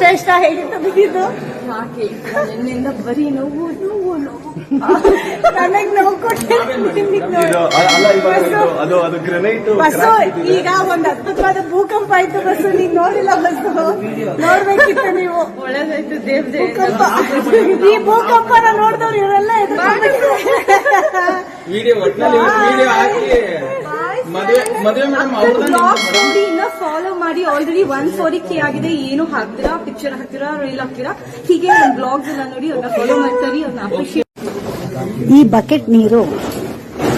ಶ್ರೇಷ್ಠ ಹೇಗಿತ್ತು ಬಿದ್ದಿದ್ದು ನಿನ್ನಿಂದ ಬರೀ ನೋವು ನೋವು ನೋವು. ನನಗ್ ನೋವು ಕೊಟ್ಟೆ ಬಸ್ಸು ಈಗ ಒಂದ್ ಅದ್ಭುತವಾದ ಭೂಕಂಪ ಆಯ್ತು ಬಸ್ಸು ನೀನ್ ನೋಡಿಲ್ಲ ಬಸ್ಸು ನೋಡ್ಬೇಕಿತ್ತು ನೀವು. ಒಳ್ಳೇದಾಯ್ತು ಭೂಕಂಪ ಈ ಭೂಕಂಪನ ನೋಡಿದವ್ರು ಇವರೆಲ್ಲ. ವಿಡಿಯೋ ಒಟ್ಟಿನಲ್ಲಿ ವಿಡಿಯೋ ಹಾಕಿ ನೋಡಿ ಇನ್ನ ಫಾಲೋ ಮಾಡಿ ಆಲ್ರೆಡಿ ಒನ್ ಸ್ಟೋರಿ ಕೇ ಆಗಿದೆ. ಏನು ಹಾಕ್ತೀರಾ? ಪಿಕ್ಚರ್ ಹಾಕ್ತೀರಾ? ರೀಲ್ ಹಾಕ್ತೀರಾ? ಹೀಗೆ ಬ್ಲಾಗ್ ಬ್ಲಾಗ್ಸ್ ಎಲ್ಲ ನೋಡಿ ಅವ್ರನ್ನ ಫಾಲೋ ಮಾಡ್ತಾರೆ ಅವ್ರನ್ನ ಅಪ್ರಿಶಿಯೇಟ್ ಈ ಬಕೆಟ್ ನೀರು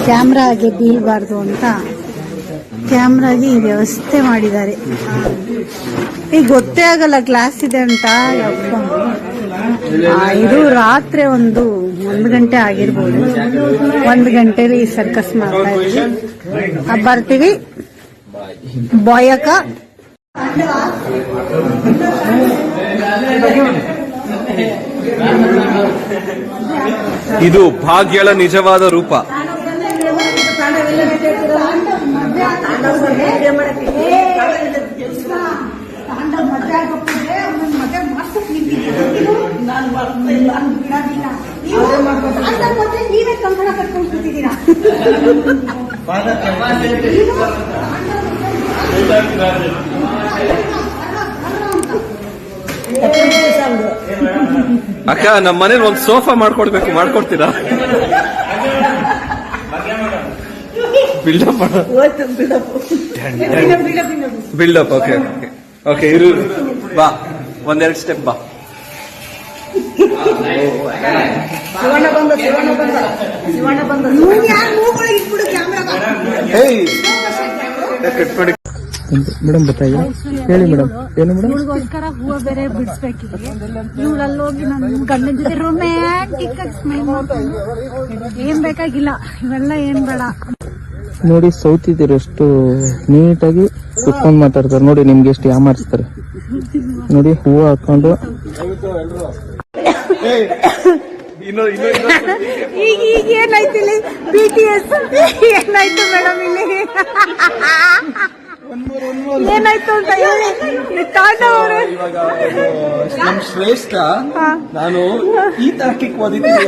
ಕ್ಯಾಮ್ರಾಗೆ ಬೀಳಬಾರ್ದು ಅಂತ ಕ್ಯಾಮ್ರಾಗೆ ಈ ವ್ಯವಸ್ಥೆ ಮಾಡಿದ್ದಾರೆ. ಈಗ ಗೊತ್ತೇ ಆಗಲ್ಲ ಕ್ಲಾಸ್ ಇದೆ ಅಂತ ಇದು ರಾತ್ರಿ ಒಂದು ಒಂದು ಗಂಟೆ ಆಗಿರ್ಬೋದು ಒಂದು ಗಂಟೆಲಿ ಈ ಸರ್ಕಸ್ ಮಾಡ್ತಾ ಇದ್ವಿ ಆ, ಬರ್ತೀವಿ ಬಾಯಕ ಇದು ಭಾಗ್ಯಳ ನಿಜವಾದ ರೂಪ ನೀವೇ ಕಂಕಣ ಕಟ್ಕೊಂಡು ಕೂತಿದ್ದೀರಾ ಅಕ್ಕ ನಮ್ಮ ಮನೇಲಿ ಒಂದು ಸೋಫಾ ಮಾಡ್ಕೊಡ್ಬೇಕು ಮಾಡ್ಕೊಡ್ತೀರಾ? ಬಿಲ್ಡಪ್ ಬಿಲ್ಡಪ್ ಓಕೆ ಓಕೆ ಇರು. ಬಾ ಒಂದೆರಡು ಸ್ಟೆಪ್ ಬಾ. ಏಯ್ ಕಟ್ಕೊಡಿ ಮೇಡಮ್ ಗೊತ್ತಾಯ್ತು ಹೇಳಿ ಮೇಡಮ್ ಏನು ಮೇಡಮ್ ಇವಳಿಗೋಸ್ಕರ ಹೂವ ಬೇರೆ ಬಿಡಿಸ್ಬೇಕಿದೆ. ಇವಳಲ್ಲಿ ಹೋಗಿ ನನ್ನ ಗಂಡನ ಜೊತೆ ರೊಮ್ಯಾಂಟಿಕ್ ಆಗಿ ಸ್ಮೈಲ್ ಮಾಡ್ಕೊಂಡು ಏನ್ ಬೇಕಾಗಿಲ್ಲ. ಇವೆಲ್ಲ ಏನ್ ಬೇಡ. ನೋಡಿ ಸೌತಿದ್ದೀರಿ ಎಷ್ಟು ನೀಟಾಗಿ ಕುತ್ಕೊಂಡ್ ಮಾತಾಡ್ತಾರೆ. ನೋಡಿ ನಿಮ್ಗೆ ಎಷ್ಟು ಯಾಮಾರಿಸ್ತಾರೆ. ನೋಡಿ ಹೂವು ಹಾಕೊಂಡು ಈಗ ಈಗ ಏನಾಯ್ತು ಇಲ್ಲಿ? ಬಿ ಟಿ ಎಸ್ ಏನಾಯ್ತು ಮೇಡಮ್ ಇಲ್ಲಿ? ಏನಾಯ್ತು ಅಂತ ಹೇಳಿ. ತಾಂಡವ್ರೆ ನಮ್ ಶ್ರೇಷ್ಠ ನಾನು ಈ ತಾರ್ಕಿಕ್ ಓದಿದ್ದೀನಿ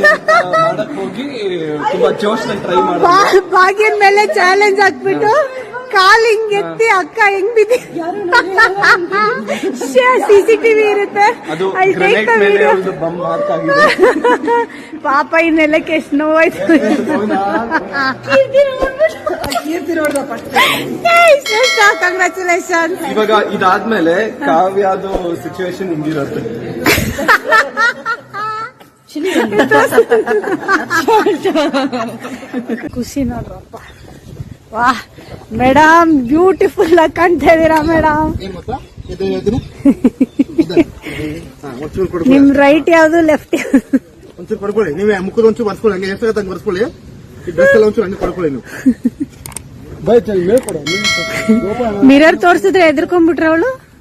ಮಾಡಕ್ ಹೋಗಿ ತುಂಬಾ ಜೋಶ್ ಟ್ರೈ ಮಾಡಿ ಬಾ- ಮೇಲೆ ಚಾಲೆಂಜ್ ಹಾಕ್ಬಿಟ್ಟು ಕಾಲ್ ಹಿಂಗ್ ಎತ್ತಿ ಅಕ್ಕ ಹೆಂಗ್ ಬಿದ್ದಿ? ಇರುತ್ತೆ. ಬಂಬ್ ಮಾರ್ಕ್ ಆಗಿದೆ ಪಾಪ ಈ ನೆಲಕ್ಕೆ ಎಷ್ಟು ನೋವಾಯ್ತು ಕಂಗ್ರಾಚುಲೇಷನ್ ಇವಾಗ ಇದಾದ್ಮೇಲೆ ಕಾವ್ಯಾದು ಸಿಚುವೇಶನ್ ಹಿಂಗಿರುತ್ತೆ. ಖುಷಿ ನೋಡ್ರಪ್ಪ. ವಾ ಮೇಡಮ್ ಬ್ಯೂಟಿಫುಲ್ ಆಗಿ ಕಾಣ್ತಾ ಇದೀರಾ ಮೇಡಮ್ ನಿಮ್ ರೈಟ್ ಯಾವ್ದು ಲೆಫ್ಟ್ ಒಂಚೂರು ಕೊಡ್ಕೊಳ್ಳಿ. ನೀವೇ ಮುಖದ ಒಂಚೂರು ಬರ್ಸ್ಕೊಳ್ಳಿ. ಹಂಗೆ ಎಷ್ಟಾಗತ್ತೆ ಹಂಗೆ ಬರ್ಸ್ಕೊಳ್ಳಿ? ಈ ಡ್ರೆಸ್ ಎಲ್ಲ ಒಂಚೂರು ಹಂಗೆ ಪಡ್ಕೊಳ್ಳಿ ನೀವು. ಮಿರರ್ ತೋರ್ಸಿದ್ರೆ ಎದ್ರಕೊಂಡ್ಬಿಟ್ರ ಅವಳು?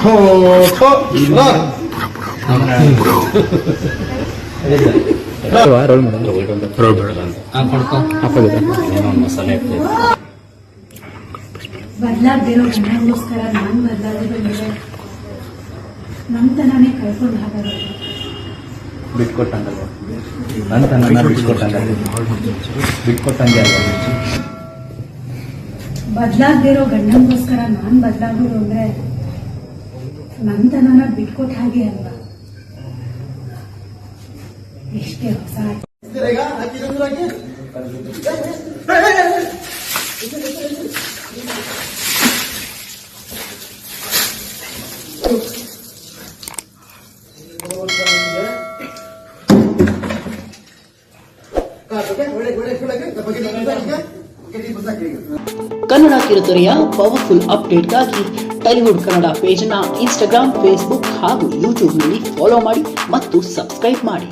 ಹಾ, ಮಾಡಿ, ಮಸಾಲೆ ಬದಲಾಗದಿರೋ ಜನಗೋಸ್ಕರ ನಾನು ಬದಲಾಗೋದ್ರ ಮೇಲೆ ನಮ್ತನಾನೇ ಕಳ್ಕೊಂಡು ಹಾಕೋದು ಬಿಟ್ಕೊಟ್ಟಂಗಲ್ವ ಬಿಟ್ಕೊಟ್ಟಂಗೆ ಅಲ್ವಾ ಬದಲಾಗದಿರೋ ಗಂಡನಿಗೋಸ್ಕರ ನಾನು ಬದಲಾಗೋದು ಅಂದ್ರೆ ನಮ್ತನನ ಬಿಟ್ಕೊಟ್ಟ ಹಾಗೆ ಅಲ್ವಾ ಎಷ್ಟೇ ಹೊಸ ಈಗ ಕನ್ನಡ ಕಿರುತೆರೆಯ ಪವರ್ಫುಲ್ ಅಪ್ಡೇಟ್ಗಾಗಿ ಟೈಲಿವುಡ್ ಕನ್ನಡ ಪೇಜ್ನ ಇನ್ಸ್ಟಾಗ್ರಾಮ್, ಫೇಸ್ಬುಕ್ ಹಾಗೂ ಯೂಟ್ಯೂಬ್ನಲ್ಲಿ ಫಾಲೋ ಮಾಡಿ ಮತ್ತು ಸಬ್ಸ್ಕ್ರೈಬ್ ಮಾಡಿ.